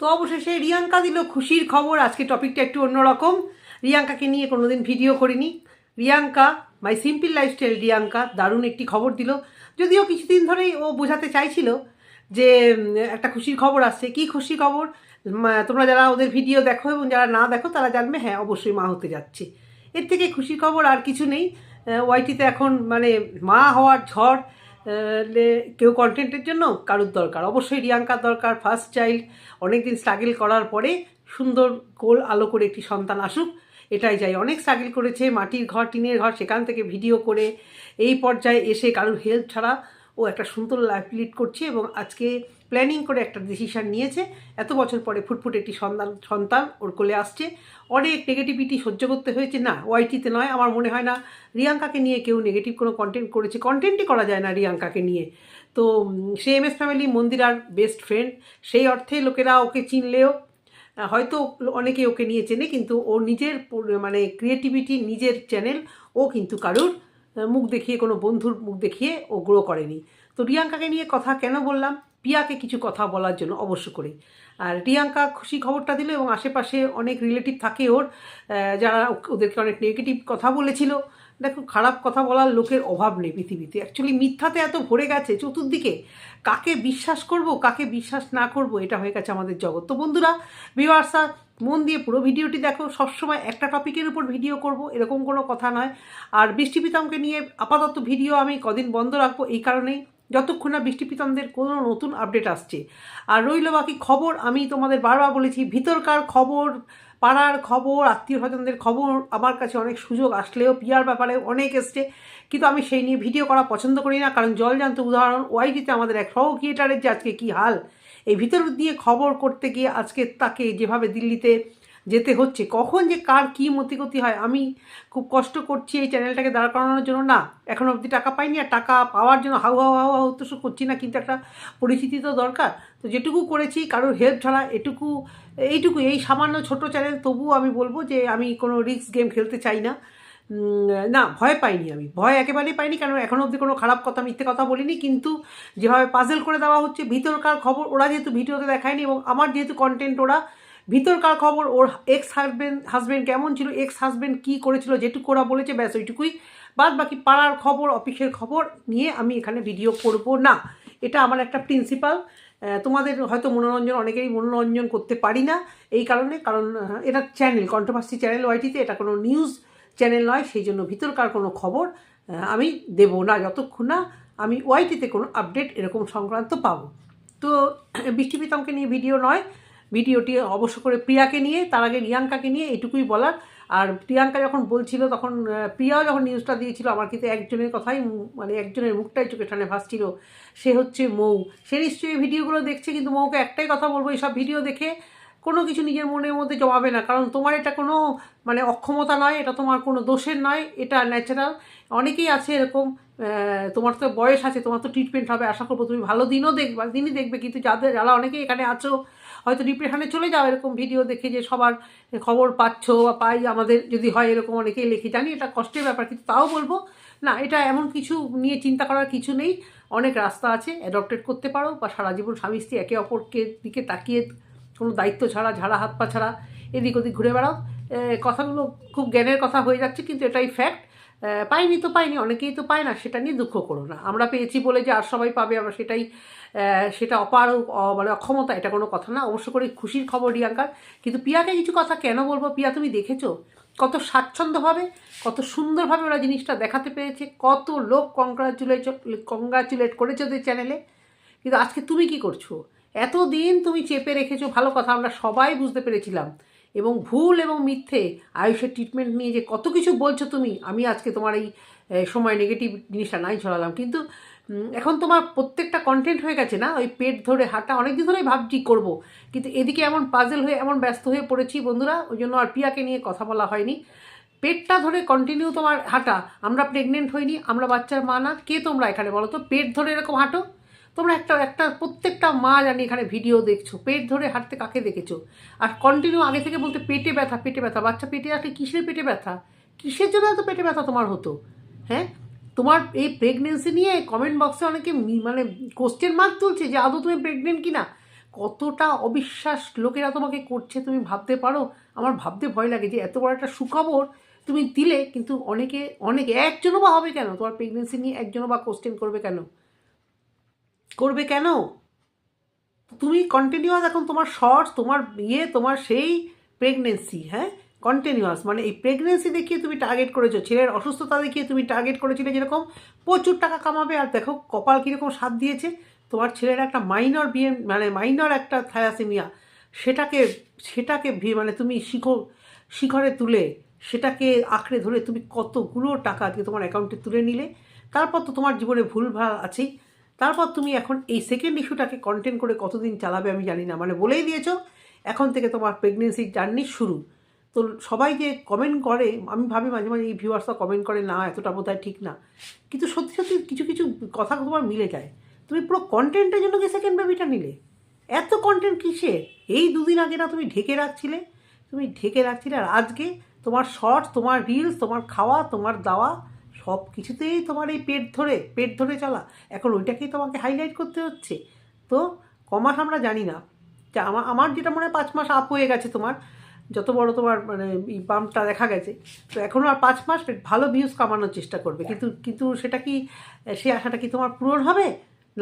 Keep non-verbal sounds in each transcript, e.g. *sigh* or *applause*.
তো অবশেষে রিয়াঙ্কা দিল খুশির খবর। আজকে টপিকটা একটু অন্যরকম। রিয়াঙ্কাকে নিয়ে কোনোদিন ভিডিও করিনি। Riyanka my simple lifestyle Riyanka, দারুণ একটি খবর দিল। যদিও কিছুদিন ধরেই ও বোঝাতে চাইছিল যে একটা খুশির খবর আসছে। কি খুশির খবর? তোমরা যারা ওদের ভিডিও দেখো এবং যারা না দেখো, তারা জানবে হ্যাঁ অবশ্যই মা হতে যাচ্ছে। এর থেকে খুশির খবর আর কিছু নেই। ওয়াইটিতে এখন মানে মা হওয়ার ঝড়। কেউ কন্টেন্টের জন্য কারুর দরকার? অবশ্যই রিয়াঙ্কার দরকার ফার্স্ট চাইল্ড অনেকদিন স্ট্রাগল করার পরে সুন্দর কোল আলো করে একটি সন্তান আসুক, এটাই চাই। অনেক স্ট্রাগল করেছে, মাটির ঘর, টিনের ঘর, সেখান থেকে ভিডিও করে, এই পর্যায়ে এসে কারুর হেল্প ছাড়া ও একটা সুন্দর লাইফ লিড করছে এবং আজকে প্ল্যানিং করে একটা ডিসিশান নিয়েছে। এত বছর পরে ফুটফুট একটি সন্তান সন্তান ওর কোলে আসছে। অনেক নেগেটিভিটি সহ্য করতে হয়েছে। না ওয়াইটিতে নয়, আমার মনে হয় না। রিয়াঙ্কাকে নিয়ে কেউ নেগেটিভ কোনো কন্টেন্ট করেছে। কন্টেন্টই করা যায় না রিয়াঙ্কাকে নিয়ে। তো, সে এম এস ফ্যামিলি মন্দিরার বেস্ট ফ্রেন্ড সেই অর্থে লোকেরা ওকে চিনলেও, হয়তো অনেকে ওকে নিয়ে চেনে, কিন্তু ও নিজের মানে ক্রিয়েটিভিটি নিজের চ্যানেল ও কিন্তু কারুর, মুখ দেখিয়ে, কোনো বন্ধুর মুখ দেখিয়ে ও গ্রো করেনি। তো রিয়াঙ্কাকে নিয়ে কথা কেন বললাম? পিয়াকে কিছু কথা বলার জন্য অবশ্য করে। আর রিয়াঙ্কা খুশি খবরটা দিল এবং আশেপাশে অনেক রিলেটিভ থাকে ওর যারা ওদেরকে অনেক নেগেটিভ কথা বলেছিল। দেখো, খারাপ কথা বলার লোকের অভাব নেই পৃথিবীতে। অ্যাকচুয়ালি মিথ্যাতে এত ভরে গেছে, চতুর্দিকে কাকে বিশ্বাস করব, কাকে বিশ্বাস না করব, এটা হয়ে গেছে আমাদের জগৎ। তো বন্ধুরা ভিউয়ার্সরা মন দিয়ে পুরো ভিডিওটি দেখো। সবসময় একটা টপিকের উপর ভিডিও করব, এরকম কোনো কথা নয়। আর বৃষ্টি পিতামকে নিয়ে আপাতত ভিডিও আমি কদিন বন্ধ রাখব, এই কারণেই। যতক্ষণ না বৃষ্টি পিতামদের কোনো নতুন আপডেট আসছে। আর রইল বাকি খবর, আমি তোমাদের বারবার বলেছি, ভিতরকার খবর, পাড়ার খবর, আত্মীয় স্বজনদের খবর আমার কাছে অনেক সুযোগ আসলেও পিয়ার ব্যাপারে অনেক এসছে। কিন্তু আমি সেই নিয়ে ভিডিও করা পছন্দ করি না, কারণ জল জলজান্ত উদাহরণ ওয়াইটিতে আমাদের এক সহ ক্রিয়েটারের যে আজকে কী হাল, এই ভিতর দিয়ে খবর করতে গিয়ে আজকে তাকে যেভাবে দিল্লিতে যেতে হচ্ছে। কখন যে কার কী মতিগতি হয়, আমি খুব কষ্ট করছি এই চ্যানেলটাকে দাঁড় করানোর জন্য। না এখনও অবধি টাকা পাইনি আর টাকা পাওয়ার জন্য হাউ হাউ হাউ হাউ তো করছি না, কিন্তু একটা পরিস্থিতি তো দরকার। তো যেটুকু করেছি, কারোর হেল্প ছাড়া এটুকু, এইটুকু, এই সামান্য ছোট চ্যানেল তবুও আমি বলব যে, আমি কোনো রিস্ক গেম খেলতে চাই না। না, ভয় পাইনি আমি। ভয় একেবারেই পাইনি, কারণ এখনও অবধি কোনো খারাপ কথা, মিথ্যে কথা বলিনি, কিন্তু যেভাবে পাজেল করে দেওয়া হচ্ছে, ভিতরকার খবর, ওরা যেহেতু ভিডিওতে দেখায়নি এবং আমার যেহেতু কন্টেন্ট ওরা ভিতরকার খবর, ওর এক্স হাজব্যান্ড হাজব্যান্ড কেমন ছিল এক্স হাজব্যান্ড কী করেছিল, যেটুকু ওরা বলেছে, ব্যাস ওইটুকুই। বাদ বাকি পাড়ার খবর, অফিসের খবর নিয়ে আমি এখানে ভিডিও করব না। এটা আমার একটা প্রিন্সিপাল তোমাদের হয়তো মনোরঞ্জন, অনেকেরই মনোরঞ্জন করতে পারি না এই কারণে। কারণ এটা চ্যানেল কন্ট্রোভার্সি চ্যানেল ওয়াইটিতে এটা কোনো নিউজ চ্যানেল নয়, সেই জন্য ভিতরকার কোনো খবর আমি দেব না যতক্ষণ না আমি ওয়াইটিতে কোনো আপডেট এরকম সংক্রান্ত পাবো। তো, *clears throat* বৃষ্টি প্রীতমকে নিয়ে ভিডিও নয়। ভিডিওটি অবশ্য করে প্রিয়াকে নিয়ে, তার আগে রিয়াঙ্কাকে নিয়ে এটুকুই বলার। আর প্রিয়াঙ্কা যখন বলছিল, তখন প্রিয়াও যখন নিউজটা দিয়েছিল, আমার কিন্তু একজনের কথাই মানে একজনের মুখটাই চোখে টানে ভাসছিল। সে হচ্ছে মৌ। সে নিশ্চয়ই ভিডিওগুলো দেখছে, কিন্তু মৌকে একটাই কথা বলব, এইসব ভিডিও দেখে কোনো কিছু নিজের মনের মধ্যে জমাবে না। কারণ তোমার এটা কোনো মানে অক্ষমতা নয়, এটা তোমার কোনো দোষের নয়, এটা ন্যাচারাল অনেকেই আছে এরকম তোমার তো বয়স আছে, তোমার তো ট্রিটমেন্ট হবে, আশা করব তুমি ভালো দিনও দেখবে, দিনই দেখবে, কিন্তু যাদের, যারা অনেকেই এখানে আছো হয়তো ডিপ্রেশনে চলে যাও এরকম ভিডিও দেখে যে সবার খবর পাচ্ছ বা পাই, আমাদের যদি হয় এরকম অনেকেই লিখে, জানি এটা কষ্টের ব্যাপার কিন্তু তাও বলব, না, এটা এমন কিছু নিয়ে চিন্তা করার কিছু নেই, অনেক রাস্তা আছে অ্যাডপ্টেড করতে পারো, বা সারা জীবন স্বামী স্ত্রী একে অপরকে দিকে তাকিয়ে কোনো দায়িত্ব ছাড়া, ঝাড়া হাত পা ছাড়া এদিক ওদিক ঘুরে বেড়াও। কথাগুলো খুব জ্ঞানের কথা হয়ে যাচ্ছে, কিন্তু এটাই ফ্যাক্ট পাইনি তো পাইনি, অনেকেই তো পায় না, সেটা নিয়ে দুঃখ করো না। আমরা পেয়েছি বলে যে আর সবাই পাবে, আমরা সেটাই সেটা অপার মানে অক্ষমতা, এটা কোনো কথা না। অবশ্য করে খুশির খবর, রিয়াঙ্কার। কিন্তু পিয়াকে কিছু কথা কেন বলব? পিয়া, তুমি দেখেছ? কত স্বাচ্ছন্দ্যভাবে, কত সুন্দরভাবে ওরা জিনিসটা দেখাতে পেরেছে, কত লোক কংগ্রাচুলেট কংগ্রাচুলেট করেছে ওদের চ্যানেলে কিন্তু আজকে তুমি কি করছ? এতদিন তুমি চেপে রেখেছো, ভালো কথা, আমরা সবাই বুঝতে পেরেছিলাম। এবং ভুল এবং মিথ্যে আয়ুষের ট্রিটমেন্ট নিয়ে যে কত কিছু বলছো তুমি, আমি আজকে তোমার এই সময় নেগেটিভ জিনিসটা নাই ছড়ালাম। কিন্তু এখন তোমার প্রত্যেকটা কন্টেন্ট হয়ে গেছে না? ওই পেট ধরে হাঁটা, অনেকদিন ধরেই ভাবছি করব। কিন্তু এদিকে এমন পাজেল হয়ে, এমন ব্যস্ত হয়ে পড়েছি বন্ধুরা, ওই জন্য আর পিয়াকে নিয়ে কথা বলা হয়নি। পেটটা ধরে কন্টিনিউ তোমার হাঁটা। আমরা প্রেগনেন্ট হইনি, আমরা বাচ্চার মা না। কে তোমরা এখানে বলো তো? পেট ধরে এরকম হাঁটো। তোমরা একটা একটা, প্রত্যেকটা মা জানি এখানে ভিডিও দেখছ, পেট ধরে হাঁটতে কাকে দেখেছ? আর কন্টিনিউ আগে থেকে বলতে পেটে ব্যথা পেটে ব্যথা। বাচ্চা পেটে আসলে কিসের পেটে ব্যথা? কিসের জন্য এত পেটে ব্যথা তোমার হতো? হ্যাঁ? তোমার এই প্রেগনেন্সি নিয়ে কমেন্ট বক্সে অনেকে মানে কোশ্চেন মার্ক তুলছে যে, আদৌ তুমি প্রেগনেন্ট কি না কতটা অবিশ্বাস লোকেরা তোমাকে করছে, তুমি ভাবতে পারো? আমার ভাবতে ভয় লাগে যে, এত বড় একটা সুখবর তুমি দিলে, কিন্তু অনেকে অনেকে, একজনও বা হবে কেন? তোমার প্রেগনেন্সি নিয়ে একজনও বা কোশ্চেন করবে কেন? করবে কেন? তুমি কন্টিনিউয়াস এখন তোমার শর্টস তোমার ইয়ে তোমার সেই প্রেগনেন্সি হ্যাঁ? কন্টিনিউয়াস মানে এই প্রেগনেন্সি দেখিয়ে তুমি টার্গেট করেছ, ছেলের অসুস্থতা দেখিয়ে তুমি টার্গেট করেছিলে যেরকম, প্রচুর টাকা কামাবে আর দেখো কপাল কীরকম সাথ দিয়েছে, তোমার ছেলের একটা মাইনর বিয়ে মানে মাইনর একটা থায়াসেমিয়া সেটাকে সেটাকে ভি- মানে তুমি শিখর শিখরে তুলে, সেটাকে আঁকড়ে ধরে তুমি কতগুলো টাকা দিয়ে তোমার অ্যাকাউন্টে তুলে নিলে, তারপর তো তোমার জীবনে ভুলভাল আছেই। তারপর তুমি এখন এই সেকেন্ড ইস্যুটাকে কন্টেন্ট করে কতদিন চালাবে আমি জানি না মানে বলেই দিয়েছ, এখন থেকে তোমার প্রেগনেন্সির জার্নি শুরু। তো সবাই যে কমেন্ট করে, আমি ভাবি মাঝে মাঝে এই ভিউয়ার্সরা কমেন্ট করে, না, এতটা বোধ ঠিক না। কিন্তু সত্যি সত্যি কিছু কিছু কথা তোমার মিলে যায়। তুমি পুরো কন্টেন্টের জন্য কি সেকেন্ড বেবিটা নিলে? এত কন্টেন্ট কিসের? এই দুদিন আগে না তুমি ঢেকে রাখছিলে? তুমি ঢেকে রাখছিলে আর আজকে তোমার শর্টস তোমার রিলস তোমার খাওয়া, তোমার দাওয়া সব কিছুতেই তোমার এই পেট ধরে পেট ধরে চলা। এখন ওইটাকেই তোমাকে হাইলাইট করতে হচ্ছে। তো কমাস আমরা জানি না। যা আমার আমার যেটা মনে হয় পাঁচ মাস আপ হয়ে গেছে তোমার যত বড় তোমার মানে এই বামটা দেখা গেছে তো এখনও আর পাঁচ মাস ভালো ভিউজ কামানোর চেষ্টা করবে। কিন্তু কিন্তু সেটা কি সেই আশাটা কি তোমার পূরণ হবে?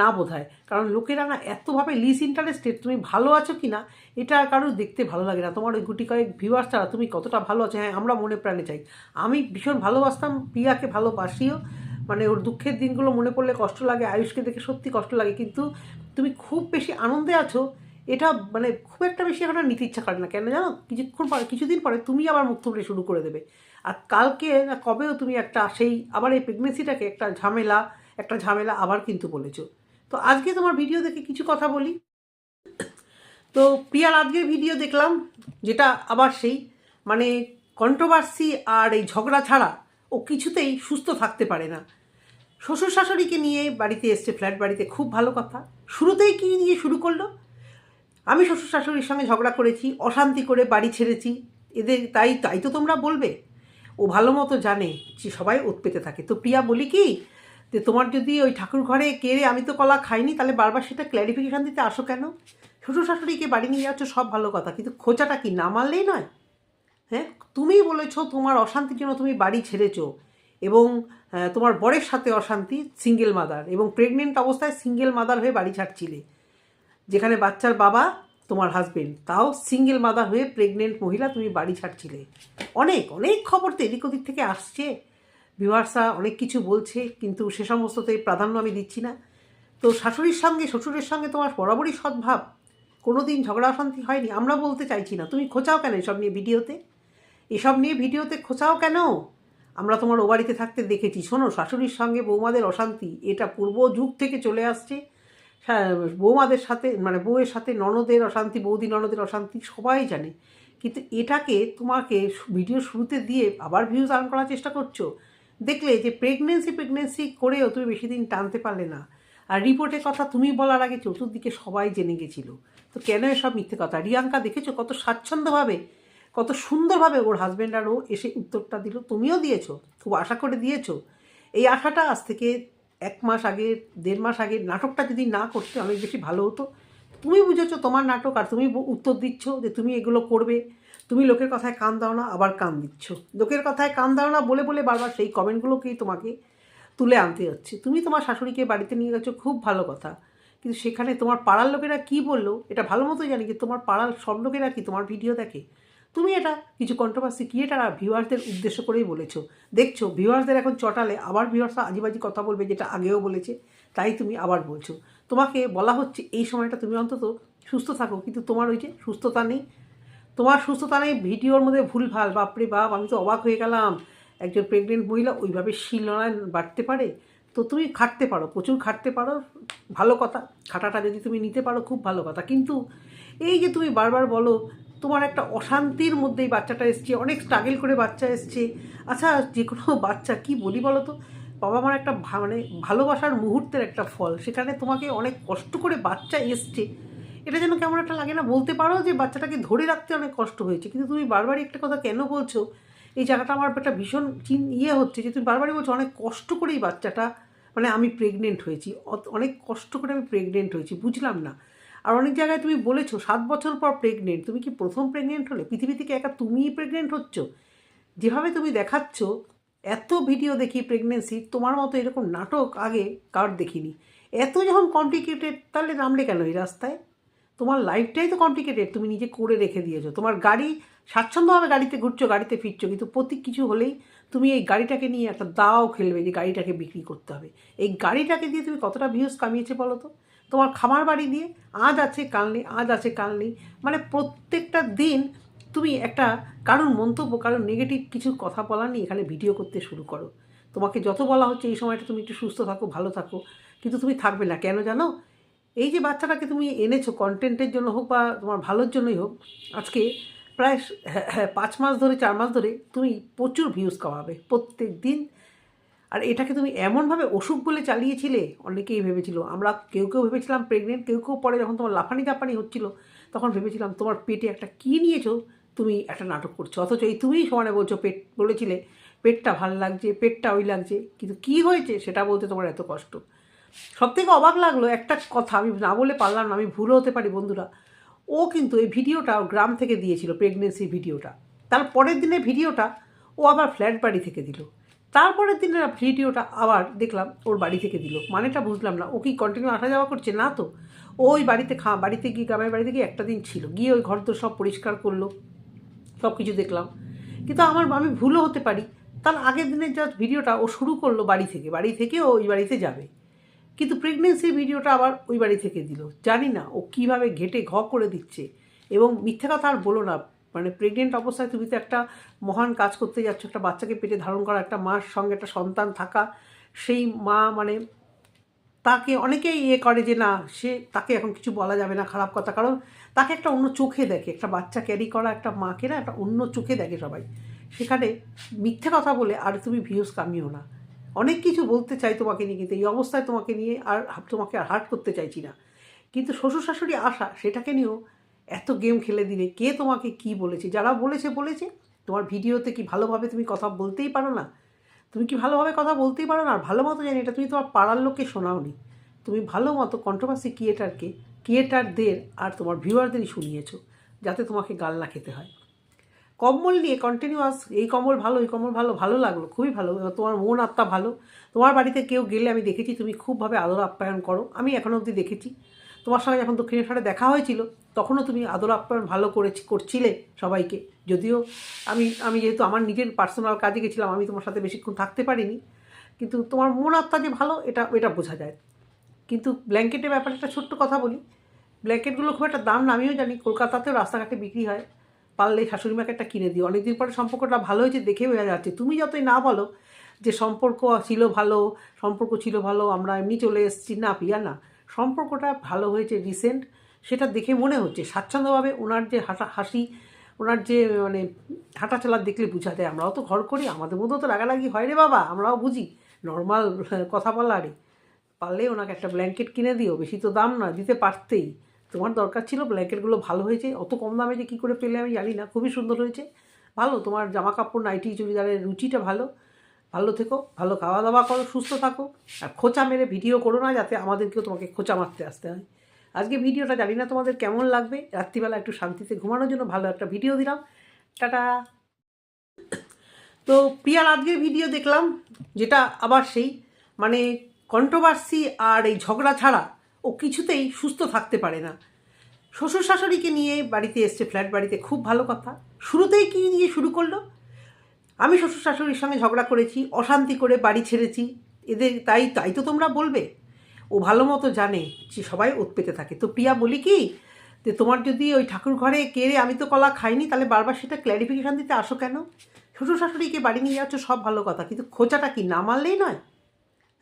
না বোধ হয় কারণ লোকেরা না এতভাবে লিস ইন্টারেস্টেড তুমি ভালো আছো কি না এটা কারোর দেখতে ভালো লাগে না। তোমার ওই গুটি কয়েক ভিউয়ার্স ছাড়া তুমি কতটা ভালো আছো? হ্যাঁ আমরা মনে প্রাণে চাই। আমি ভীষণ ভালোবাসতাম প্রিয়াকে, ভালোবাসিও। মানে ওর দুঃখের দিনগুলো মনে পড়লে কষ্ট লাগে, আয়ুষকে দেখে সত্যি কষ্ট লাগে। কিন্তু তুমি খুব বেশি আনন্দে আছো, এটা মানে খুব একটা বেশি এখন নিতে ইচ্ছা করে না। কেন জানো? কিছুক্ষণ পরে, কিছুদিন পরে তুমি আবার মুখ থুবড়ে শুরু করে দেবে। আর কালকে না কবেও তুমি একটা সেই, আবার এই প্রেগনেন্সিটাকে একটা ঝামেলা একটা ঝামেলা আবার কিন্তু বলেছ। তো আজকে তোমার ভিডিও দেখে কিছু কথা বলি। তো প্রিয়ার আজকের ভিডিও দেখলাম, যেটা আবার সেই মানে কন্ট্রোভার্সি আর এই ঝগড়া ছাড়া ও কিছুতেই সুস্থ থাকতে পারে না। শ্বশুর শাশুড়িকে নিয়ে বাড়িতে এসছে ফ্ল্যাট বাড়িতে, খুব ভালো কথা। শুরুতেই কি নিয়ে শুরু করল? আমি শ্বশুর শাশুড়ির সঙ্গে ঝগড়া করেছি, অশান্তি করে বাড়ি ছেড়েছি। এদের তাই তাই তো তোমরা বলবে। ও ভালো মতো জানে যে সবাই ওত পেতে থাকে। তো প্রিয়া বলি কি যে তোমার যদি ওই ঠাকুর ঘরে কেড়ে আমি তো কলা খাইনি, তাহলে বারবার সেটা ক্ল্যারিফিকেশান দিতে আসো কেন? শ্বশুর শাশুড়িকে বাড়ি নিয়ে যাচ্ছ, সব ভালো কথা, কিন্তু খোঁচাটা কি না মারলেই নয়? হ্যাঁ? তুমি বলেছ তোমার অশান্তির জন্য তুমি বাড়ি ছেড়েছো এবং তোমার বরের সাথে অশান্তি সিঙ্গেল মাদার এবং প্রেগনেন্ট অবস্থায় সিঙ্গেল মাদার হয়ে বাড়ি ছাড়ছিলে, যেখানে বাচ্চার বাবা তোমার হাজবেন্ড তাও সিঙ্গেল মাদার হয়ে প্রেগনেন্ট মহিলা তুমি বাড়ি ছাড়ছিলে। অনেক অনেক খবর তো এদিক ওদিক থেকে আসছে। ভিউয়ার্সরা অনেক কিছু বলছে, কিন্তু সে সমস্ততে প্রাধান্য আমি দিচ্ছি না। তো শাশুড়ির সঙ্গে, শ্বশুরের সঙ্গে তোমার বরাবরই সদ্ভাব। কোনো দিন ঝগড়া অশান্তি হয়নি, আমরা বলতে চাইছি না। তুমি খোঁচাও কেন এসব নিয়ে ভিডিওতে? এসব নিয়ে ভিডিওতে খোঁচাও কেন? আমরা তোমার ও বাড়িতে থাকতে দেখেছি। শোনো, শাশুড়ির সঙ্গে বৌমাদের অশান্তি, এটা পূর্ব যুগ থেকে চলে আসছে। বৌমাদের সাথে মানে বউয়ের সাথে ননদের অশান্তি, বৌদি ননদের অশান্তি সবাই জানে। কিন্তু এটাকে তোমাকে ভিডিও শুরুতে দিয়ে আবার ভিউজ আর্ন করার চেষ্টা করছ? দেখলে যে প্রেগনেন্সি প্রেগনেন্সি করেও তুমি বেশি দিন টানতে পারলে না। আর রিপোর্টের কথা তুমি বলার আগে চতুর্দিকে সবাই জেনে গেছিল। তো কেন এসব মিথ্যে কথা? রিয়াঙ্কা, দেখেছ কত স্বাচ্ছন্দ্যভাবে, কত সুন্দরভাবে ওর হাজব্যান্ড আর ও এসে উত্তরটা দিল? তুমিও দিয়েছ, খুব আশা করে দিয়েছ। এই আশাটা আজ থেকে এক মাস আগে, দেড় মাস আগে নাটকটা যদি না করতে অনেক বেশি ভালো হতো, তুমি বুঝেছ তোমার নাটক আর তুমি উত্তর দিচ্ছ যে তুমি এগুলো করবে। তুমি লোকের কথায় কান দাও না, আবার কান দিচ্ছ। লোকের কথায় কান দাও না বলে বলে বারবার সেই কমেন্টগুলোকেই তোমাকে তুলে আনতে হচ্ছে তুমি তোমার শাশুড়িকে বাড়িতে নিয়ে গেছো, খুব ভালো কথা। কিন্তু সেখানে তোমার পাড়ার লোকেরা কি বলল? এটা ভালো মতোই জানি যে তোমার পাড়ার সব লোকেরা কি তোমার ভিডিও দেখে? তুমি এটা কিছু কন্ট্রোভার্সি ক্রিয়েটার আর ভিউয়ার্সদের উদ্দেশ্য করেই বলেছ। দেখছ ভিউয়ার্সদের এখন চটালে আবার ভিউয়ার্সরা আজিবাজি কথা বলবে, যেটা আগেও বলেছে, তাই তুমি আবার বলছো। তোমাকে বলা হচ্ছে, এই সময়টা তুমি অন্তত সুস্থ থাকো, কিন্তু তোমার ওই যে সুস্থতা নেই তোমার সুস্থতা নেই ভিডিওর মধ্যে ভুলভাল বাপরে বাপ, আমি তো অবাক হয়ে গেলাম। একজন প্রেগনেন্ট মহিলা ওইভাবে শিলনায় বাড়তে পারে? তো তুমি খাটতে পারো, প্রচুর খাটতে পারো, ভালো কথা। খাটাটা যদি তুমি নিতে পারো, খুব ভালো কথা। কিন্তু এই যে তুমি বারবার বলো, তোমার একটা অশান্তির মধ্যেই বাচ্চাটা এসছে, অনেক স্ট্রাগল করে বাচ্চা এসছে। আচ্ছা যে কোনো বাচ্চা, কি বলি বলো তো? বাবা মার একটা মানে ভালোবাসার মুহূর্তের একটা ফল। সেখানে তোমাকে অনেক কষ্ট করে বাচ্চা এসছে। এটা যেন কেমন একটা লাগে না? বলতে পারো যে বাচ্চাটাকে ধরে রাখতে অনেক কষ্ট হয়েছে। কিন্তু তুমি বারবারই একটা কথা কেন বলছো? এই জায়গাটা আমার একটা ভীষণ চিন ইয়ে হচ্ছে যে তুমি বারবারই বলছো, অনেক কষ্ট করে এই বাচ্চাটা মানে আমি প্রেগনেন্ট হয়েছি। অনেক কষ্ট করে আমি প্রেগনেন্ট হয়েছি, বুঝলাম না। আর অনেক জায়গায় তুমি বলেছ, সাত বছর পর প্রেগনেন্ট তুমি কি প্রথম প্রেগনেন্ট হলে? পৃথিবী থেকে একা তুমিই প্রেগনেন্ট হচ্ছ? যেভাবে তুমি দেখাচ্ছ, এত ভিডিও দেখি প্রেগনেন্সি তোমার মতো এরকম নাটক আগে কার দেখিনি? এত যখন কমপ্লিকেটেড তাহলে নামলে কেন এই রাস্তায়? তোমার লাইফটাই তো কমপ্লিকেটেড তুমি নিজে করে রেখে দিয়েছ। তোমার গাড়ি, স্বাচ্ছন্দ্যভাবে গাড়িতে ঘুরছো, গাড়িতে ফিরছো, কিন্তু প্রতি কিছু হলেই তুমি এই গাড়িটাকে নিয়ে একটা দাও খেলবে যে গাড়িটাকে বিক্রি করতে হবে। এই গাড়িটাকে দিয়ে তুমি কতটা ভিউজ কামিয়েছে বলো তো? তোমার খামার বাড়ি দিয়ে আজ আছে, কাল নেই, আজ আছে, কাল নেই। মানে প্রত্যেকটা দিন তুমি একটা কারোর মন্তব্য, কারোর নেগেটিভ কিছু কথা বলা নিয়ে এখানে ভিডিও করতে শুরু করো। তোমাকে যত বলা হচ্ছে এই সময়টা তুমি একটু সুস্থ থাকো, ভালো থাকো, কিন্তু তুমি থাকবে না। কেন জানো? এই যে বাচ্চাটাকে তুমি এনেছো কন্টেন্টের জন্য হোক বা তোমার ভালোর জন্যই হোক আজকে প্রায় হ্যাঁ, হ্যাঁ, পাঁচ মাস ধরে চার মাস ধরে তুমি প্রচুর ভিউজ কামাবে প্রত্যেক দিন। আর এটাকে তুমি এমনভাবে অসুখ বলে চালিয়েছিলে অনেকেই ভেবেছিল আমরা কেউ কেউ ভেবেছিলাম প্রেগনেন্ট কেউ কেউ পরে যখন তোমার লাফানি জাপানি হচ্ছিল তখন ভেবেছিলাম তোমার পেটে একটা কী নিয়েছো তুমি একটা নাটক করছ। অথচ এই তুমিই সমানে বলছো পেট বলেছিলে পেটটা ভালো লাগছে পেটটা ওই লাগছে। কিন্তু কী হয়েছে সেটা বলতে তোমার এত কষ্ট। সব থেকে অবাক লাগল একটা কথা, আমি না বলে পারলাম না, আমি ভুলও হতে পারি বন্ধুরা। ও কিন্তু এই ভিডিওটা গ্রাম থেকে দিয়েছিল প্রেগনেন্সি ভিডিওটা। তার পরের দিনের ভিডিওটা ও আবার ফ্ল্যাট বাড়ি থেকে দিল। তারপরের দিনের ভিডিওটা আবার দেখলাম ওর বাড়ি থেকে দিল। মানেটা বুঝলাম না, ও কি কন্টিনিউ আসা যাওয়া করছে? না তো। ওই বাড়িতে খা, বাড়িতে গিয়ে, গ্রামের বাড়িতে গিয়ে একটা দিন ছিল। গিয়ে ওই ঘর তো সব পরিষ্কার করল সব কিছু দেখলাম। কিন্তু আমার, আমি ভুলও হতে পারি। তার আগের দিনের যা ভিডিওটা ও শুরু করল বাড়ি থেকে বাড়ি থেকে ওই বাড়িতে যাবে। কিন্তু প্রেগনেন্সির ভিডিওটা আবার ওই বাড়ি থেকে দিল। জানি না, ও কীভাবে ঘেটে ঘ করে দিচ্ছে। এবং মিথ্যে কথা আর বলো না মানে প্রেগনেন্ট অবস্থায় তুমি তো একটা মহান কাজ করতে যাচ্ছ, একটা বাচ্চাকে পেটে ধারণ করা, একটা মার সঙ্গে একটা সন্তান থাকা, সেই মা মানে তাকে অনেকেই ইয়ে করে যে না, সে তাকে এখন কিছু বলা যাবে না, খারাপ কথা। কারণ তাকে একটা অন্য চোখে দেখে, একটা বাচ্চা ক্যারি করা একটা মাকে না, একটা অন্য চোখে দেখে সবাই। সেখানে মিথ্যে কথা বলে আর তুমি ভিউজ কামিও না। অনেক কিছু বলতে চাই তোমাকে নিয়ে, কিন্তু এই অবস্থায় তোমাকে নিয়ে আর তোমাকে আর হার্ট করতে চাইছি না। কিন্তু শ্বশুর শাশুড়ি আসা সেটাকে নিয়েও এত গেম খেলে দিলে কে তোমাকে কি বলেছে? যারা বলেছে বলেছে। তোমার ভিডিওতে কি ভালোভাবে তুমি কথা বলতেই পারো না? তুমি কি ভালোভাবে কথা বলতেই পারো না? আর ভালো মতো জানি এটা তুমি তোমার পাড়ার লোককে শোনাওনি। তুমি ভালো মতো কন্ট্রোভার্সি ক্রিয়েটারকে ক্রিয়েটারদের আর তোমার ভিউয়ারদেরই শুনিয়েছো, যাতে তোমাকে গাল না খেতে হয়। কম্বল নিয়ে কন্টিনিউয়াস এই কম্বল ভালো, এই কম্বল ভালো ভালো লাগল, খুবই ভালো। তোমার মন, আত্মা ভালো। তোমার বাড়িতে কেউ গেলে আমি দেখেছি, তুমি খুবভাবে আদর আপ্যায়ন করো। আমি এখনও অবধি দেখেছি। তোমার সঙ্গে যখন দক্ষিণেশ্বরে দেখা হয়েছিল, তখনও তুমি আদর আপ্যায়ন ভালো করেছি, করছিলে সবাইকে। যদিও আমি আমি যেহেতু আমার নিজের পার্সোনাল কাজে গেছিলাম, আমি তোমার সাথে বেশিক্ষণ থাকতে পারিনি। কিন্তু তোমার মন, আত্মা যে ভালো, এটা এটা বোঝা যায়। কিন্তু ব্ল্যাঙ্কেটের ব্যাপারে একটা ছোট্ট কথা বলি। ব্ল্যাঙ্কেটগুলো খুব একটা দাম না, আমিও জানি। কলকাতাতেও রাস্তাঘাটে বিক্রি হয়। পারলে শাশুড়ি মাকে একটা কিনে দিও। অনেকদিন পরে সম্পর্কটা ভালো হয়েছে দেখে বোঝা যাচ্ছে। তুমি যতই না বলো যে সম্পর্ক ছিল ভালো, সম্পর্ক ছিল ভালো, আমরা এমনি চলে এসেছি। না পিয়া না। সম্পর্কটা ভালো হয়েছে রিসেন্ট সেটা দেখে মনে হচ্ছে। স্বাচ্ছন্দ্যভাবে ওনার যে হাঁটা হাসি, ওনার যে মানে হাঁটা চলার দেখলে বোঝা যায় আমরাও তো ঘর করি, আমাদের মধ্যেও তো রাগারাগি হয় রে বাবা, আমরাও বুঝি। নর্মাল কথা বলা রে। পারলে ওনাকে একটা ব্ল্যাঙ্কেট কিনে দিও, বেশি তো দাম না দিতে পারতেই। তোমার দরকার ছিল ব্ল্যাঙ্কেটগুলো ভালো হয়েছে, অত কম দামে যে কী করে পেলে আমি জানি না, খুবই সুন্দর হয়েছে। ভালো, তোমার জামা কাপড় নাইটি, চুড়িদারের রুচিটা ভালো। ভালো থেকো, ভালো খাওয়া দাওয়া করো, সুস্থ থাকো। আর খোঁচা মেরে ভিডিও করো না, যাতে আমাদেরকেও তোমাকে খোঁচা মারতে আসতে হয়। আজকে ভিডিওটা জানি না তোমাদের কেমন লাগবে। রাত্রিবেলা একটু শান্তিতে ঘুমানোর জন্য ভালো একটা ভিডিও দিলাম। টাটা। তো প্রিয়ার আজকের ভিডিও দেখলাম, যেটা আবার সেই মানে কন্ট্রোভার্সি আর এই ঝগড়া ছাড়া ও কিছুতেই সুস্থ থাকতে পারে না। শ্বশুর শাশুড়িকে নিয়ে বাড়িতে এসছে, ফ্ল্যাট বাড়িতে, খুব ভালো কথা। শুরুতেই কি নিয়ে শুরু করল? আমি শ্বশুর শাশুড়ির সঙ্গে ঝগড়া করেছি, অশান্তি করে বাড়ি ছেড়েছি। এদের তাই তাই তো তোমরা বলবে। ও ভালো মতো জানে যে সবাই ওত পেতে থাকে। তো প্রিয়া বলি কি, যে তোমার যদি ওই ঠাকুর ঘরে কেড়ে আমি তো কলা খাইনি, তাহলে বারবার সেটা ক্ল্যারিফিকেশান দিতে আসো কেন? শ্বশুর শাশুড়িকে বাড়ি নিয়ে যাচ্ছ, সব ভালো কথা। কিন্তু খোঁচাটা কি না মারলেই নয়?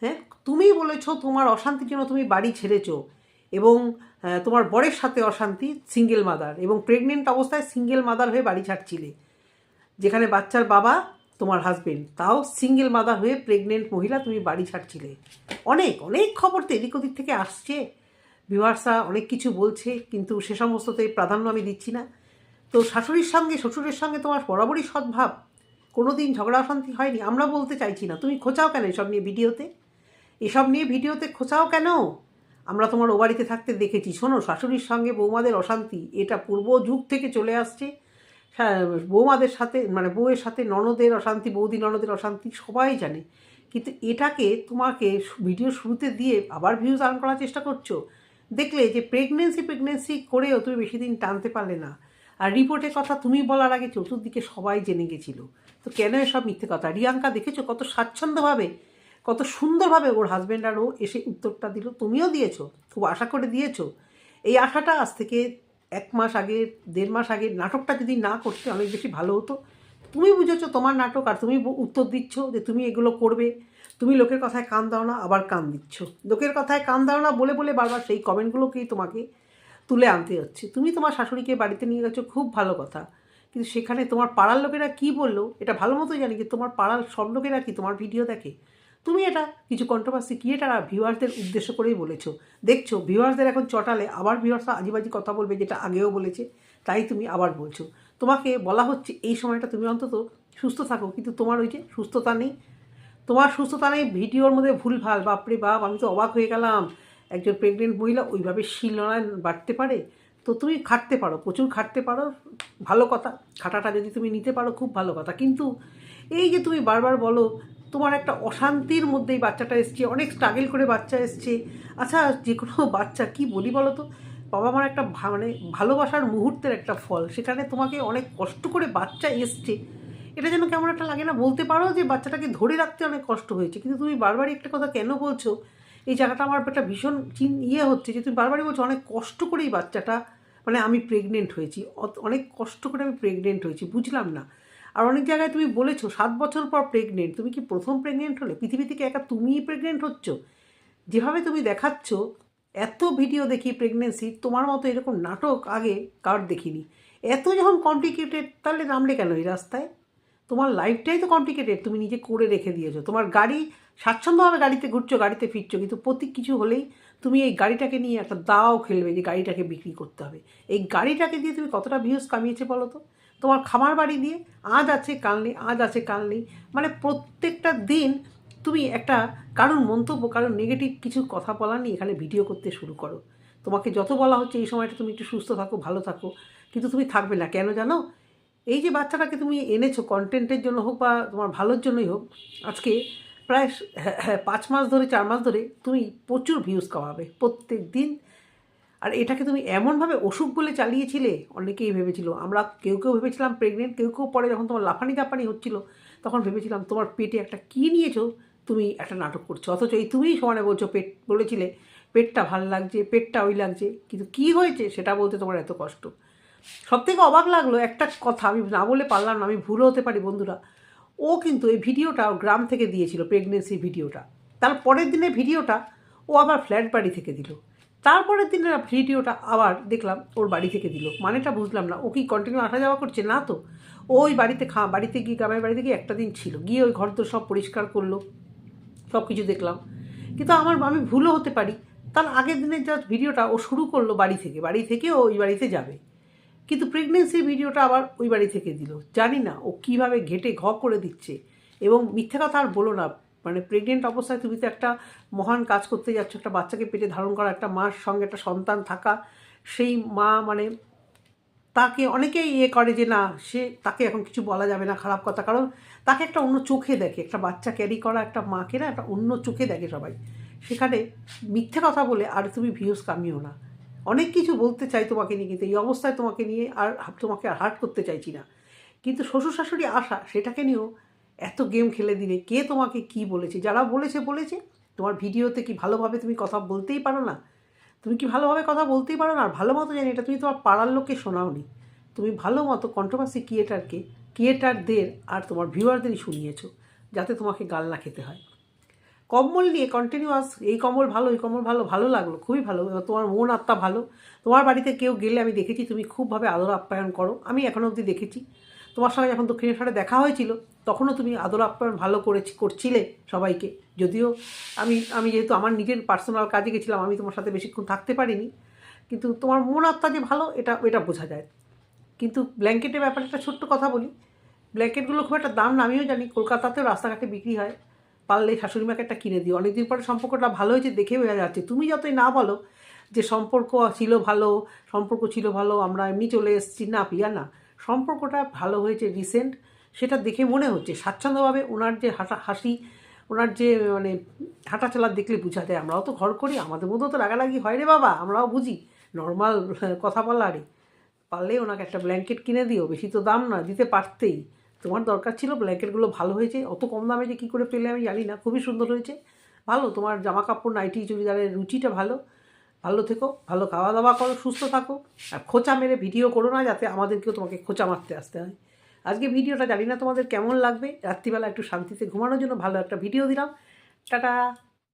হ্যাঁ? তুমিই বলেছ তোমার অশান্তির জন্য তুমি বাড়ি ছেড়েছো এবং তোমার বরের সাথে অশান্তি সিঙ্গেল মাদার এবং প্রেগনেন্ট অবস্থায় সিঙ্গেল মাদার হয়ে বাড়ি ছাড়ছিলে। যেখানে বাচ্চার বাবা তোমার হাজবেন্ড তাও সিঙ্গেল মাদার হয়ে প্রেগনেন্ট মহিলা তুমি বাড়ি ছাড়ছিলে। অনেক অনেক খবর তো এদিক ওদিক থেকে আসছে। বিভার্সা অনেক কিছু বলছে, কিন্তু সে সমস্ততে প্রাধান্য আমি দিচ্ছি না। তো শাশুড়ির সঙ্গে, শ্বশুরের সঙ্গে তোমার বরাবরই সদ্ভাব। কোনো দিন ঝগড়া অশান্তি হয়নি, আমরা বলতে চাইছি না। তুমি খোঁচাও কেন এসব নিয়ে ভিডিওতে? এসব নিয়ে ভিডিওতে খোঁচাও কেন? আমরা তোমার ও বাড়িতে থাকতে দেখেছি। শোনো, শাশুড়ির সঙ্গে বৌমাদের অশান্তি, এটা পূর্ব যুগ থেকে চলে আসছে। বৌমাদের সাথে মানে বউয়ের সাথে ননদের অশান্তি, বৌদি ননদের অশান্তি সবাই জানে। কিন্তু এটাকে তোমাকে ভিডিও শুরুতে দিয়ে আবার ভিউজ আর্ন করার চেষ্টা করছ? দেখলে যে প্রেগনেন্সি প্রেগনেন্সি করেও তুমি বেশি দিন টানতে পারলে না। আর রিপোর্টের কথা তুমি বলার আগে চতুর্দিকে সবাই জেনে গেছিল। তো কেন এসব মিথ্যে কথা? রিয়াঙ্কা, দেখেছ কত স্বাচ্ছন্দ্যভাবে কত সুন্দরভাবে ওর হাজব্যান্ড আর ও এসে উত্তরটা দিল, তুমিও দিয়েছ, খুব আশা করে দিয়েছ। এই আশাটা আজ থেকে এক মাস আগে, দেড় মাস আগে নাটকটা যদি না করতে অনেক বেশি ভালো হতো। তুমি বুঝেছ তোমার নাটক আর তুমি উত্তর দিচ্ছ যে তুমি এগুলো করবে। তুমি লোকের কথায় কান দাও না, আবার কান দিচ্ছ। লোকের কথায় কান দাও না বলে বলে বারবার সেই কমেন্টগুলোকেই তোমাকে তুলে আনতে হচ্ছে তুমি তোমার শাশুড়িকে বাড়িতে নিয়ে গেছো, খুব ভালো কথা। কিন্তু সেখানে তোমার পাড়ার লোকেরা কি বলল, এটা ভালো মতো জানি যে তোমার পাড়ার সব লোকেরা কি তোমার ভিডিও দেখে? তুমি এটা কিছু কন্ট্রোভার্সি আর ভিউয়ার্সদের উদ্দেশ্য করেই বলেছ? দেখছ ভিউয়ার্সদের এখন চটালে আবার ভিউয়ার্সরা আজিবাজি কথা বলবে যেটা আগেও বলেছে, তাই তুমি আবার বলছো। তোমাকে বলা হচ্ছে এই সময়টা তুমি অন্তত সুস্থ থাকো, কিন্তু তোমার ওই যে সুস্থতা নেই। তোমার সুস্থতা নেই, ভিডিওর মধ্যে ভুলভাল, বাপরে বাপ, আমি তো অবাক হয়ে গেলাম। একজন প্রেগনেন্ট মহিলা ওইভাবে শিলনায় বাড়তে পারে? তো তুমি খাটতে পারো, প্রচুর খাটতে পারো, ভালো কথা। খাটাটা যদি তুমি নিতে পারো, খুব ভালো কথা। কিন্তু এই যে তুমি বারবার বলো তোমার একটা অশান্তির মধ্যেই বাচ্চাটা এসছে, অনেক স্ট্রাগল করে বাচ্চা এসছে। আচ্ছা যে কোনো বাচ্চা, কি বলি বলো তো বাবা মার একটা মানে ভালোবাসার মুহূর্তের একটা ফল, সেখানে তোমাকে অনেক কষ্ট করে বাচ্চা এসছে। এটা যেন কেমন একটা লাগে না? বলতে পারো যে বাচ্চাটাকে ধরে রাখতে অনেক কষ্ট হয়েছে, কিন্তু তুমি বারবারই একটা কথা কেন বলছো? এই জায়গাটা আমার একটা ভীষণ চিন ইয়ে হচ্ছে যে তুমি বারবারই বলছো, অনেক কষ্ট করেই বাচ্চাটা মানে আমি প্রেগনেন্ট হয়েছি অনেক কষ্ট করে আমি প্রেগনেন্ট হয়েছি, বুঝলাম না। আর অনেক জায়গায় তুমি বলেছ সাত বছর পর প্রেগনেন্ট তুমি কি প্রথম প্রেগনেন্ট হলে? পৃথিবী থেকে একা তুমিই প্রেগনেন্ট হচ্ছ? যেভাবে তুমি দেখাচ্ছ, এত ভিডিও দেখি প্রেগনেন্সি তোমার মতো এরকম নাটক আগে কার দেখিনি? এত যখন কমপ্লিকেটেড তাহলে নামলে কেন এই রাস্তায়? তোমার লাইফটাই তো কমপ্লিকেটেড তুমি নিজে করে রেখে দিয়েছ। তোমার গাড়ি স্বাচ্ছন্দ্যভাবে গাড়িতে ঘুরছো, গাড়িতে ফিরছো, কিন্তু প্রতি কিছু হলেই তুমি এই গাড়িটাকে নিয়ে একটা দাও খেলবে যে গাড়িটাকে বিক্রি করতে হবে। এই গাড়িটাকে দিয়ে তুমি কতটা ভিউজ কামিয়েছে বলো তো? তোমার খামার বাড়ি দিয়ে আজ আছে কাল নেই আজ আছে কাল নেই। মানে প্রত্যেকটা দিন তুমি একটা কারোর মন্তব্য কারোর নেগেটিভ কিছু কথা বলা নিয়ে এখানে ভিডিও করতে শুরু করো। তোমাকে যত বলা হচ্ছে এই সময়টা তুমি একটু সুস্থ থাকো ভালো থাকো। কিন্তু তুমি থাকবে না। কেন জানো? এই যে বাচ্চাটাকে তুমি এনেছো কন্টেন্টের জন্য হোক বা তোমার ভালোর জন্যই হোক আজকে প্রায় হ্যাঁ, হ্যাঁ, পাঁচ মাস ধরে চার মাস ধরে তুমি প্রচুর ভিউজ কামাবে। প্রত্যেক দিন আর এটাকে তুমি এমনভাবে অসুখ বলে চালিয়েছিলে, অনেকেই ভেবেছিল। আমরা কেউ কেউ ভেবেছিলাম প্রেগনেন্ট কেউ কেউ পরে যখন তোমার লাফানি জাপানি হচ্ছিল, তখন ভেবেছিলাম তোমার পেটে একটা কী নিয়েছো, তুমি একটা নাটক করছ। অথচ এই তুমিই সমানে বলছো পেট, বলেছিলে, পেটটা ভালো লাগছে, পেটটা ওই লাগছে। কিন্তু কী হয়েছে সেটা বলতে তোমার এত কষ্ট? সব থেকে অবাক লাগল একটা কথা, আমি না বলে পারলাম না, আমি ভুলও হতে পারি বন্ধুরা। ও কিন্তু এই ভিডিওটা গ্রাম থেকে দিয়েছিল প্রেগনেন্সি ভিডিওটা। তার পরের দিনের ভিডিওটা ও আবার ফ্ল্যাট বাড়ি থেকে দিল। তারপরের দিনের ভিডিওটা আবার দেখলাম ওর বাড়ি থেকে দিল। মানেটা বুঝলাম না। ও কি কন্টিনিউ আসা যাওয়া করছে? না তো। ওই বাড়িতে খা বাড়িতে গিয়ে, গ্রামের বাড়িতে গিয়ে একটা দিন ছিল। গিয়ে ওই ঘর তো সব পরিষ্কার করল। সব কিছু দেখলাম। কিন্তু আমার, আমি ভুলও হতে পারি। তার আগের দিনের যা ভিডিওটা ও শুরু করল বাড়ি থেকে। বাড়ি থেকে ও ওই বাড়িতে যাবে। কিন্তু প্রেগনেন্সির ভিডিওটা আবার ওই বাড়ি থেকে দিল। জানি না ও কীভাবে ঘেটে ঘ করে দিচ্ছে। এবং মিথ্যে কথা আর বলো না। মানে প্রেগনেন্ট অবস্থায় তুমি তো একটা মহান কাজ করতে যাচ্ছ, একটা বাচ্চাকে পেটে ধারণ করা, একটা মার সঙ্গে একটা সন্তান থাকা, সেই মা মানে তাকে অনেকেই ইয়ে করে যে না, সে তাকে এখন কিছু বলা যাবে না, খারাপ কথা। কারণ তাকে একটা অন্য চোখে দেখে, একটা বাচ্চা ক্যারি করা, একটা মাকে না, একটা অন্য চোখে দেখে সবাই। সেখানে মিথ্যে কথা বলে আর তুমি ভিউজ কামিও না। অনেক কিছু বলতে চাই তোমাকে নিয়ে, কিন্তু এই অবস্থায় তোমাকে নিয়ে আর তোমাকে আর হার্ট করতে চাইছি না। কিন্তু শ্বশুর শাশুড়ি আসা সেটাকে নিয়েও এত গেম খেলে দিলে কে তোমাকে কি বলেছে? যারা বলেছে বলেছে। তোমার ভিডিওতে কি ভালোভাবে তুমি কথা বলতেই পারো না? তুমি কি ভালোভাবে কথা বলতেই পারো না? আর ভালো মতো জানি এটা তুমি তোমার পাড়ার লোককে শোনাওনি। তুমি ভালো মতো কন্ট্রোভার্সি ক্রিয়েটারকে ক্রিয়েটারদের আর তোমার ভিউয়ারদেরই শুনিয়েছো, যাতে তোমাকে গাল না খেতে হয়। কম্বল নিয়ে কন্টিনিউয়াস এই কম্বল ভালো এই কম্বল ভালো ভালো লাগল, খুবই ভালো। তোমার মন আত্মা ভালো। তোমার বাড়িতে কেউ গেলে আমি দেখেছি, তুমি খুবভাবে আদর আপ্যায়ন করো। আমি এখনও অবধি দেখেছি। তোমার সঙ্গে যখন দক্ষিণেশ্বরে দেখা হয়েছিল, তখনও তুমি আদর আপ্যায়ন ভালো করেছি, করছিলে সবাইকে। যদিও আমি আমি যেহেতু আমার নিজের পার্সোনাল কাজে গেছিলাম, আমি তোমার সাথে বেশিক্ষণ থাকতে পারিনি। কিন্তু তোমার মন আত্মা যে ভালো, এটা এটা বোঝা যায়। কিন্তু ব্ল্যাঙ্কেটের ব্যাপারে একটা ছোট্ট কথা বলি। ব্ল্যাঙ্কেটগুলো খুব একটা দাম না, আমিও জানি। কলকাতাতেও রাস্তাঘাটে বিক্রি হয়। পারলে শাশুড়ি মাকে একটা কিনে দিও। অনেকদিন পরে সম্পর্কটা ভালো হয়েছে দেখে বোঝা যাচ্ছে। তুমি যতই না বলো যে সম্পর্ক ছিল ভালো, সম্পর্ক ছিল ভালো, আমরা এমনি চলে এসেছি। না পিয়া না। সম্পর্কটা ভালো হয়েছে রিসেন্ট সেটা দেখে মনে হচ্ছে। স্বাচ্ছন্দ্যভাবে ওনার যে হাঁটা হাসি, ওনার যে মানে হাঁটা চলা দেখলে বোঝা যায় আমরাও তো ঘর করি, আমাদের মধ্যেও তো রাগারাগি হয় রে বাবা, আমরাও বুঝি। নর্মাল *laughs* কথা বলা, আরে। পারলে ওনাকে একটা ব্ল্যাঙ্কেট কিনে দিও, বেশি তো দাম না, দিতে পারতেই। তোমার দরকার ছিল ব্ল্যাঙ্কেটগুলো ভালো হয়েছে, অত কম দামে যে কী করে পেলে আমি জানি না, খুবই সুন্দর হয়েছে। ভালো, তোমার জামা কাপড় নাইটি চুড়িদারের রুচিটা ভালো। ভালো থেকো, ভালো খাওয়া দাওয়া করো, সুস্থ থাকো। আর খোঁচা মেরে ভিডিও করো না যাতে আমাদেরকেও তোমাকে খোঁচা মারতে আসতে হয়। আজকে ভিডিওটা জানি না তোমাদের কেমন লাগবে। রাত্রিবেলা একটু শান্তিতে ঘুমানোর জন্য ভালো একটা ভিডিও দিলাম। টাটা!